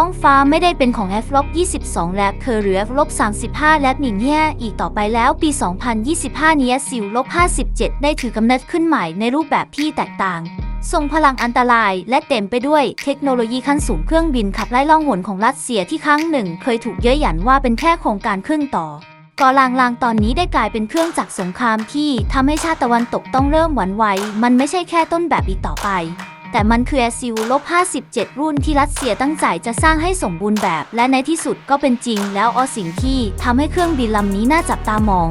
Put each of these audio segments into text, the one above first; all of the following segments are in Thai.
ท้องฟ้าไม่ได้เป็นของ f 22 และเคอหรือ f 35 และหนิงแย่อีกต่อไปแล้วปี 2025นี้ซิลลบ57 ได้ถือกำเนิดขึ้นใหม่ในรูปแบบที่แตกต่างทรงพลังอันตรายและเต็มไปด้วยเทคโนโลยีขั้นสูงเครื่องบินขับไล่ล่องหนของรัสเซียที่ครั้งหนึ่ง เคยถูกเย้ยหยันว่าเป็นแค่โครงการครึ่งต่อก่อลางลางตอนนี้ได้กลายเป็นเครื่องจักรสงครามที่ทำให้ชาติตะวันตกต้องเริ่มหวั่นไหวมันไม่ใช่แค่ต้นแบบอีกต่อไป แต่มันคือ a อซิลลบ57 รุ่นที่รัสเซียตั้งใจจะสร้างให้สมบูรณ์แบบ และในที่สุดก็เป็นจริงแล้วออสิ่งที่ทำให้เครื่องบินลำนี้น่าจับตามอง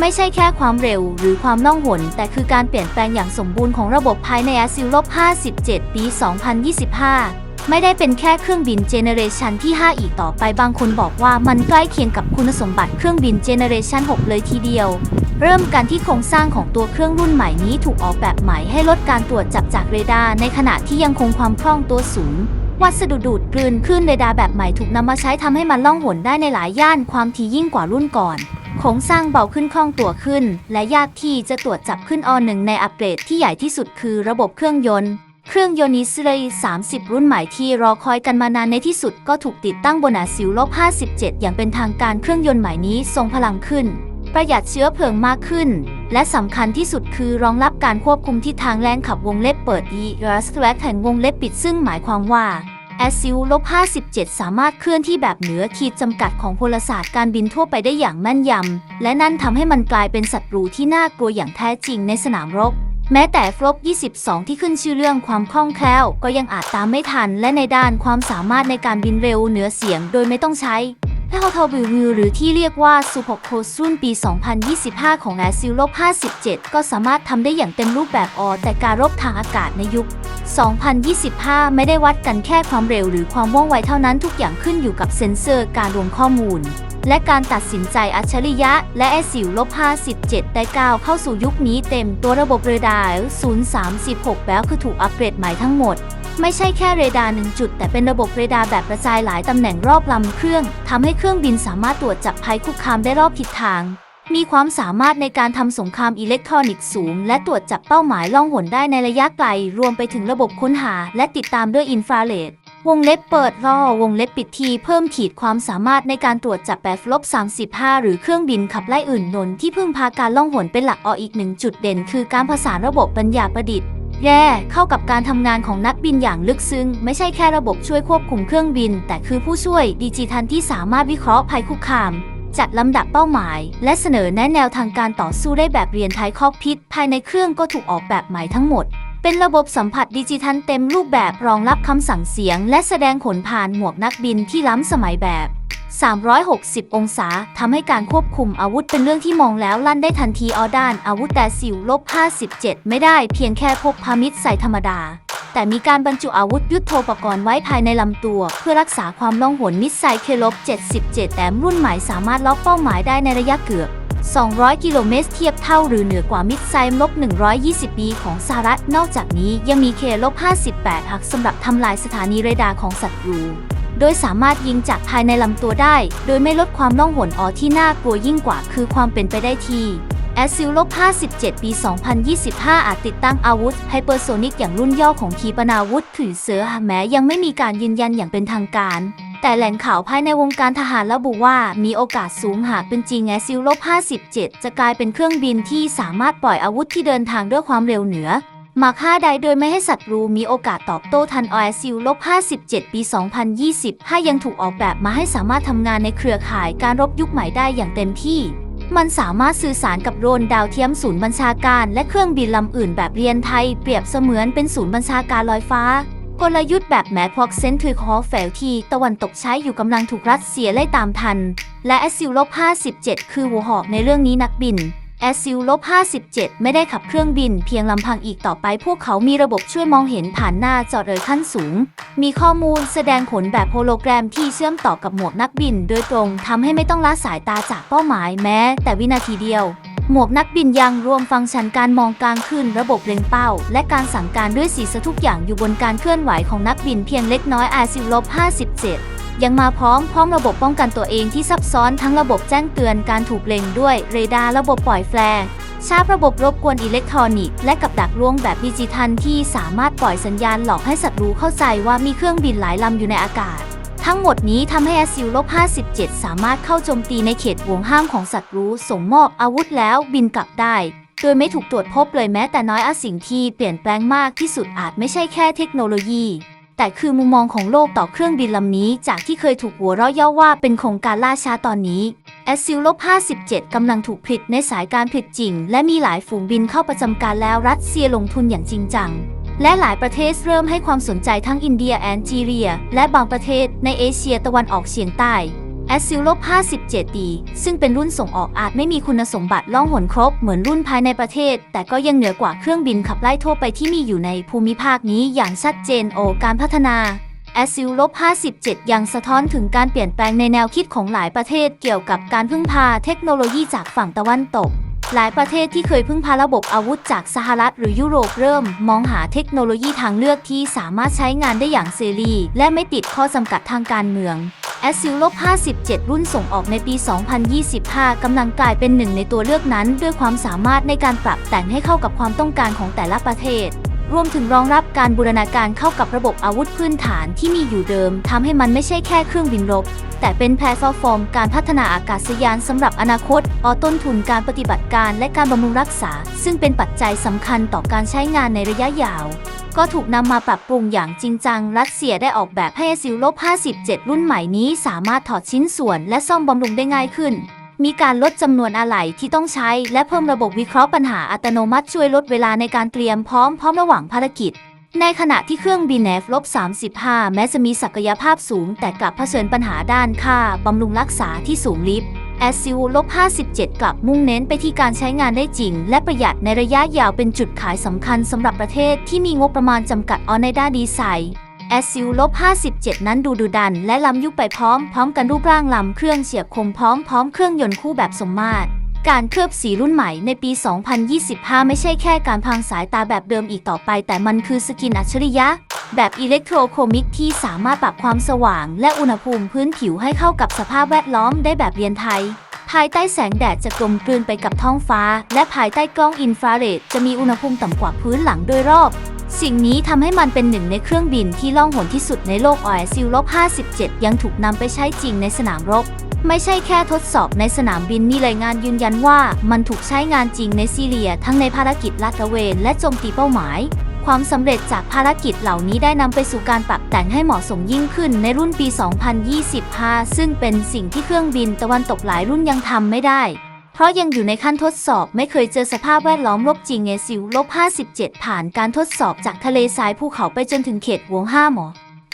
ไม่ใช่แค่ความเร็วหรือความล่องหน แต่คือการเปลี่ยนแปลงอย่างสมบูรณ์ของระบบภายในแอซิลลบ57 ปี 2025 ไม่ได้เป็นแค่เครื่องบินเจเนเรชันที่ 5 อีกต่อไปบางคนบอกว่ามันใกล้เคียงกับคุณสมบัติเครื่องบินเจเนเรชัน6 เลยทีเดียว เริ่มกันที่โครงสร้างของตัวเครื่องรุ่นใหม่นี้ถูกออกแบบใหม่ให้ลดการตรวจจับจากเรดาร์ในขณะที่ยังคงความคล่องตัวสูงวัสดุดูดกลืนคลื่นเรดาร์แบบใหม่ถูกนำมาใช้ทำให้มันล่องหนได้ในหลายย่านความถี่ยิ่งกว่ารุ่นก่อนโครงสร้างเบาขึ้นคล่องตัวขึ้น และยากที่จะตรวจจับขึ้นอหนึ่งในอัปเกรดที่ใหญ่ที่สุดคือระบบเครื่องยนต์ เครื่องยนต์นิสเลย์30 รุ่นใหม่ที่รอคอยกันมานานในที่สุดก็ถูกติดตั้งบนอาซิลลบ57 อย่างเป็นทางการเครื่องยนต์ใหม่นี้ทรงพลังขึ้น ประหยัดเชื้อเพลิงมากขึ้น และสำคัญที่สุดคือรองรับการควบคุมทิศทางแรงขับวงเล็บเปิด e r s t r a c แห่งวงเล็บปิดซึ่งหมายความว่า a s i l ลบ57 สามารถเคลื่อนที่แบบเหนือขีดจำกัดของพลศาสตร์การบินทั่วไปได้อย่างแม่นยำ และนั่นทำให้มันกลายเป็นศัตรูที่น่ากลัวอย่างแท้จริงในสนามรบ แม้แต่ฟลบ22 ที่ขึ้นชื่อเรื่องความคล่องแคล่ว ก็ยังอาจตามไม่ทัน และในด้านความสามารถในการบินเร็วเหนือเสียงโดยไม่ต้องใช้ p e l t o b u หรือที่เรียกว่า s u p o c o s รุ่นปี 2025 ของ a s i l ลลบ57 ก็สามารถทำได้อย่างเต็มรูปแบบออแต่การรบทางอากาศในยุค 2025 ไม่ได้วัดกันแค่ความเร็วหรือความว่องไวเท่านั้นทุกอย่างขึ้นอยู่กับเซ็นเซอร์การรวมข้อมูล และการตัดสินใจอัจฉริยะ และแอสิวลบ57 ได้ก้าวเข้าสู่ยุคนี้เต็มตัวระบบเรดาร์036 แล้วคือถูกอัปเกรดใหม่ทั้งหมด ไม่ใช่แค่เรดาร์หนึ่งจุด แต่เป็นระบบเรดาร์แบบกระจายหลายตำแหน่งรอบลำเครื่องทำให้เครื่องบินสามารถตรวจจับภัยคุกคามได้รอบทิศทาง มีความสามารถในการทำสงครามอิเล็กทรอนิกส์สูง และตรวจจับเป้าหมายล่องหนได้ในระยะไกล รวมไปถึงระบบค้นหา และติดตามด้วยอินฟราเรดวงเล็บเปิดรอวงเล็บปิดทีเพิ่มขีดความสามารถในการตรวจจับแบบลบ35 หรือเครื่องบินขับไล่อื่นนนที่พึ่งพาการล่องหนเป็นหลักออีกหนึ่งจุดเด่น คือการผสานระบบปัญญาประดิษฐ์ แย่เข้ากับการทำงานของนักบินอย่างลึกซึ้ง ไม่ใช่แค่ระบบช่วยควบคุมเครื่องบิน แต่คือผู้ช่วยดิจิทัลที่สามารถวิเคราะห์ภัยคุกคาม จัดลำดับเป้าหมาย และเสนอแนะแนวทางการต่อสู้ได้แบบเรียนไทยคอกพิษ ภายในเครื่องก็ถูกออกแบบใหม่ทั้งหมด เป็นระบบสัมผัสดิจิทัลเต็มรูปแบบรองรับคำสั่งเสียง และแสดงผลผ่านหมวกนักบินที่ล้ำสมัยแบบ 360 องศาทำให้การควบคุมอาวุธเป็นเรื่องที่มองแล้วลั่นได้ทันทีออด้านอาวุธแต่สิวลบ 57 ไม่ได้เพียงแค่พกพามิตรใส่ธรรมดา แต่มีการบรรจุอาวุธยุทโธปกรณ์ไว้ภายในลำตัว เพื่อรักษาความล่องหนมิสไซล์เคลบ 77 แต้มรุ่นใหม่สามารถล็อกเป้าหมายได้ในระยะเกือบ 200 กิโลเมตรเทียบเท่าหรือเหนือกว่ามิสไซล์ลบ 120 ปีของสหรัฐนอกจากนี้ยังมีเคลบ 58หักสำหรับทำลายสถานีเรดาร์ของศัตรู โดยสามารถยิงจากภายในลำตัวได้ โดยไม่ลดความล่องหนออที่น่ากลัวยิ่งกว่าคือความเป็นไปได้ทีแอซิลลบ57 ปี 2025 อาจติดตั้งอาวุธไฮเปอร์โซนิกอย่างรุ่นย่อของขีปนาวุธถือเสือแม้ยังไม่มีการยืนยันอย่างเป็นทางการ แต่แหล่งข่าวภายในวงการทหารระบุว่ามีโอกาสสูงหากเป็นจริงแอซิลลบ57 จะกลายเป็นเครื่องบินที่สามารถปล่อยอาวุธที่เดินทางด้วยความเร็วเหนือ มาฆ่าใดโดยไม่ให้ศัตรูมีโอกาสตอบโต้ทันออซิลลบ57 ปี 2020 5 ยังถูกออกแบบมาให้สามารถทำงานในเครือข่ายการรบยุคใหม่ได้อย่างเต็มที่ มันสามารถสื่อสารกับโดรนดาวเทียมศูนย์บัญชาการ และเครื่องบินลำอื่นแบบเรียนไทย เปรียบเสมือนเป็นศูนย์บัญชาการลอยฟ้ากลยุทธ์แบบแมทพอกเซนทริคอแฟลที่ตะวันตกใช้อยู่กำลังถูกรัสเซียไล่ตามทัน และแอซิลลบ57 คือหัวหอกในเรื่องนี้นักบิน แอซิลลบ57 ไม่ได้ขับเครื่องบินเพียงลำพังอีกต่อไปพวกเขามีระบบช่วยมองเห็นผ่านหน้าจอเอยขั้นสูง มีข้อมูลแสดงผลแบบโฮโลแกรมที่เชื่อมต่อกับหมวกนักบิน โดยตรงทำให้ไม่ต้องละสายตาจากเป้าหมายแม้ แต่วินาทีเดียว หมวกนักบินยังรวมฟังก์ชันการมองกลางคืนระบบเล็งเป้า และการสั่งการด้วยสีสะทุกอย่างอยู่บนการเคลื่อนไหวของนักบินเพียงเล็กน้อยอาซิลลบ57 ยังมาพร้อมพร้อมระบบป้องกันตัวเองที่ซับซ้อนทั้งระบบแจ้งเตือนการถูกเล็งด้วย เรดาร์ระบบปล่อยแฟลร์ชาร์ประบบรบกวนอิเล็กทรอนิกส์และกับดักลวงแบบดิจิทัลที่สามารถปล่อยสัญญาณหลอกให้ศัตรูเข้าใจว่ามีเครื่องบินหลายลำอยู่ในอากาศ ทั้งหมดนี้ทำให้ SU-57 สามารถเข้าโจมตีในเขตห่วงห้ามของศัตรูส่งมอบอาวุธแล้วบินกลับได้ โดยไม่ถูกตรวจพบเลยแม้แต่น้อยอสิ่งที่เปลี่ยนแปลงมากที่สุดอาจไม่ใช่แค่เทคโนโลยี แต่คือมุมมองของโลกต่อเครื่องบินลำนี้ จากที่เคยถูกหัวเราะเย่อว่าเป็นโครงการล่าช้าตอนนี้ SU-57 กำลังถูกผลิตในสายการผลิตจริง และมีหลายฝูงบินเข้าประจำการแล้วรัสเซียลงทุนอย่างจริงจัง และหลายประเทศเริ่มให้ความสนใจทั้งอินเดียแอนจีเรีย และบางประเทศในเอเชียตะวันออกเฉียงใต้ a s i l 57 d ซึ่งเป็นรุ่นส่งออกอาจไม่มีคุณสมบัติล่องหนครบเหมือนรุ่นภายในประเทศ แต่ก็ยังเหนือกว่าเครื่องบินขับไล่ทั่วไปที่มีอยู่ในภูมิภาคนี้อย่างชัดเจนโอการพัฒนา a s i l 57 ยังสะท้อนถึงการเปลี่ยนแปลงในแนวคิดของหลายประเทศเกี่ยวกับการพึ่งพาเทคโนโลยีจากฝั่งตะวันตก หลายประเทศที่เคยพึ่งพาระบบอาวุธจากสหรัฐหรือยุโรปเริ่ม มองหาเทคโนโลยีทางเลือกที่สามารถใช้งานได้อย่างเสรีและไม่ติดข้อจำกัดทางการเมือง a s i l 57 รุ่นส่งออกในปี 2025 กำลังกลายเป็นหนึ่งในตัวเลือกนั้นด้วยความสามารถในการปรับแต่งให้เข้ากับความต้องการของแต่ละประเทศ รวมถึงรองรับการบูรณาการเข้ากับระบบอาวุธพื้นฐานที่มีอยู่เดิมทำให้มันไม่ใช่แค่เครื่องบินรบ แต่เป็นแพลตฟอร์มการพัฒนาอากาศยานสำหรับอนาคตออต้นทุนการปฏิบัติการและการบำรุงรักษา ซึ่งเป็นปัจจัยสำคัญต่อการใช้งานในระยะยาว ก็ถูกนำมาปรับปรุงอย่างจริงจัง รัสเซียได้ออกแบบให้ซิลลบ57 รุ่นใหม่นี้สามารถถอดชิ้นส่วนและซ่อมบำรุงได้ง่ายขึ้น มีการลดจำนวนอะไหล่ที่ต้องใช้ และเพิ่มระบบวิเคราะห์ปัญหาอัตโนมัติช่วยลดเวลาในการเตรียมพร้อมพร้อมระหว่างภารกิจ ในขณะที่เครื่องบิน F-35 แม้จะมีศักยภาพสูง แต่กลับเผชิญปัญหาด้านค่าบำรุงรักษาที่สูงลิบ SU-57 กลับมุ่งเน้นไปที่การใช้งานได้จริง และประหยัดในระยะยาวเป็นจุดขายสำคัญสำหรับประเทศที่มีงบประมาณจำกัดออนในด้านดีไซน์ SU-57 นั้นดูดุดัน และล้ำยุคไปพร้อม พร้อมกันรูปร่างลำเครื่องเฉียบคมพร้อมพร้อมเครื่องยนต์คู่แบบสมมาตรการเคลือบสีรุ่นใหม่ในปี 2025 ไม่ใช่แค่การพรางสายตาแบบเดิมอีกต่อไป แต่มันคือสกินอัจฉริยะ แบบอิเล็กโทรโคมิกที่สามารถปรับความสว่างและอุณหภูมิพื้นผิวให้เข้ากับสภาพแวดล้อมได้แบบเรียนไทย ภายใต้แสงแดดจะกลมกลืนไปกับท้องฟ้า และภายใต้กล้องอินฟราเรดจะมีอุณหภูมิต่ำกว่าพื้นหลังโดยรอบ สิ่งนี้ทำให้มันเป็นหนึ่งในเครื่องบินที่ล่องหนที่สุดในโลกออยซิลลบ57 ยังถูกนำไปใช้จริงในสนามรบ ไม่ใช่แค่ทดสอบในสนามบินมีรายงานยืนยันว่า มันถูกใช้งานจริงในซีเรีย ทั้งในภารกิจลาดตระเวนและโจมตีเป้าหมาย ความสำเร็จจากภารกิจเหล่านี้ได้นำไปสู่การปรับแต่งให้เหมาะสมยิ่งขึ้นในรุ่นปี 2025 ซึ่งเป็นสิ่งที่เครื่องบินตะวันตกหลายรุ่นยังทำไม่ได้ เพราะยังอยู่ในขั้นทดสอบไม่เคยเจอสภาพแวดล้อมรบจริงเอซิลลบ57 ผ่านการทดสอบจากทะเลทรายภูเขาไปจนถึงเขตห่วงห้าหมอ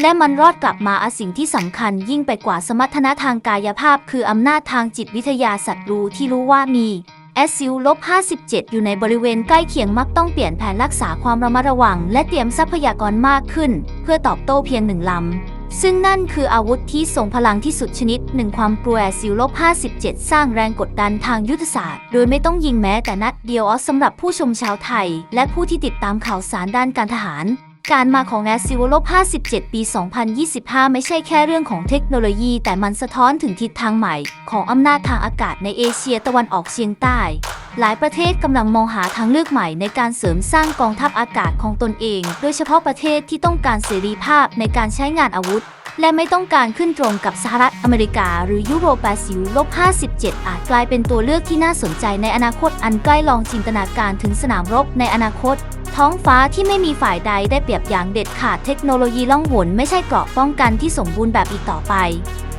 และมันรอดกลับมาอาสิ่งที่สำคัญยิ่งไปกว่าสมรรถนะทางกายภาพ คืออำนาจทางจิตวิทยาศัตว์รู้ที่รู้ว่ามี s อ u ลบ57 อยู่ในบริเวณใกล้เคียงมักต้องเปลี่ยนแผนรักษาความระมัดระวัง และเตรียมทรัพยากรมากขึ้น เพื่อตอบโต้เพียงหนึ่งลำ ซึ่งนั่นคืออาวุธที่ทรงพลังที่สุดชนิดหนึ่งความกลัว s อ u ลบ57 สร้างแรงกดดันทางยุทธศาสตร์ โดยไม่ต้องยิงแม้แต่นัดเดียวสำหรับผู้ชมชาวไทย และผู้ที่ติดตามข่าวสารด้านการทหาร การมาของ a s i v o l o 57 ปี 2025 ไม่ใช่แค่เรื่องของเทคโนโลยี แต่มันสะท้อนถึงทิศทางใหม่ ของอำนาจทางอากาศในเอเชียตะวันออกเฉียงใต้ หลายประเทศกำลังมองหาทางเลือกใหม่ในการเสริมสร้างกองทัพอากาศของตนเอง โดยเฉพาะประเทศที่ต้องการเสรีภาพในการใช้งานอาวุธ และไม่ต้องการขึ้นตรงกับสหรัฐอเมริกา หรือยุโรปแปซิลลบ57 อาจกลายเป็นตัวเลือกที่น่าสนใจในอนาคตอันใกล้ลองจินตนาการถึงสนามรบในอนาคต ท้องฟ้าที่ไม่มีฝ่ายใดได้เปรียบอย่างเด็ดขาดเทคโนโลยีล่องหนไม่ใช่เกราะป้องกันที่สมบูรณ์แบบอีกต่อไป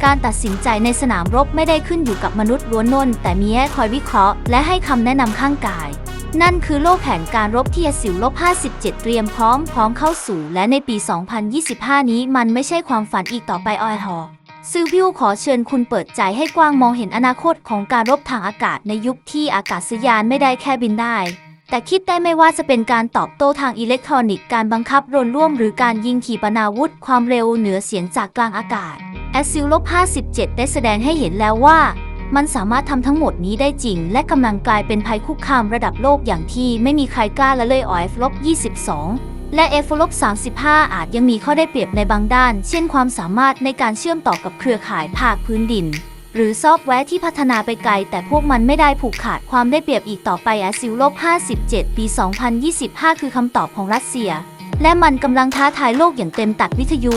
การตัดสินใจในสนามรบไม่ได้ขึ้นอยู่กับมนุษย์ล้วนนแต่มีแง่คอยวิเคราะห์ และให้คำแนะนำข้างกาย นั่นคือโลกแห่งการรบที่สิวลบ57 เตรียมพร้อมพร้อมเข้าสู่ และในปี 2025 นี้มันไม่ใช่ความฝันอีกต่อไปออยหอซิลวิวขอเชิญคุณเปิดใจให้กว้างมองเห็นอนาคตของการรบทางอากาศในยุคที่อากาศยานไม่ได้แค่บินได้ แต่คิดได้ไม่ว่าจะเป็นการตอบโต้ทางอิเล็กทรอนิกส์การบังคับโดรนร่วมหรือการยิงขีปนาวุธความเร็วเหนือเสียงจากกลางอากาศ a s i l ลบ57ได้แสดงให้เห็นแล้วว่า มันสามารถทำทั้งหมดนี้ได้จริง และกำลังกลายเป็นภัยคุกคามระดับโลกอย่างที่ไม่มีใครกล้าละเลยออ F ลบ22 และ F ลบ35 อาจยังมีข้อได้เปรียบในบางด้าน เช่นความสามารถในการเชื่อมต่อกับเครือข่ายภาคพื้นดิน หรือซอฟต์แวร์ที่พัฒนาไปไกล แต่พวกมันไม่ได้ผูกขาดความได้เปรียบอีกต่อไปอซิลลบ57 ปี 2025 คือคำตอบของรัสเซีย และมันกำลังท้าทายโลกอย่างเต็มตัดวิทยุ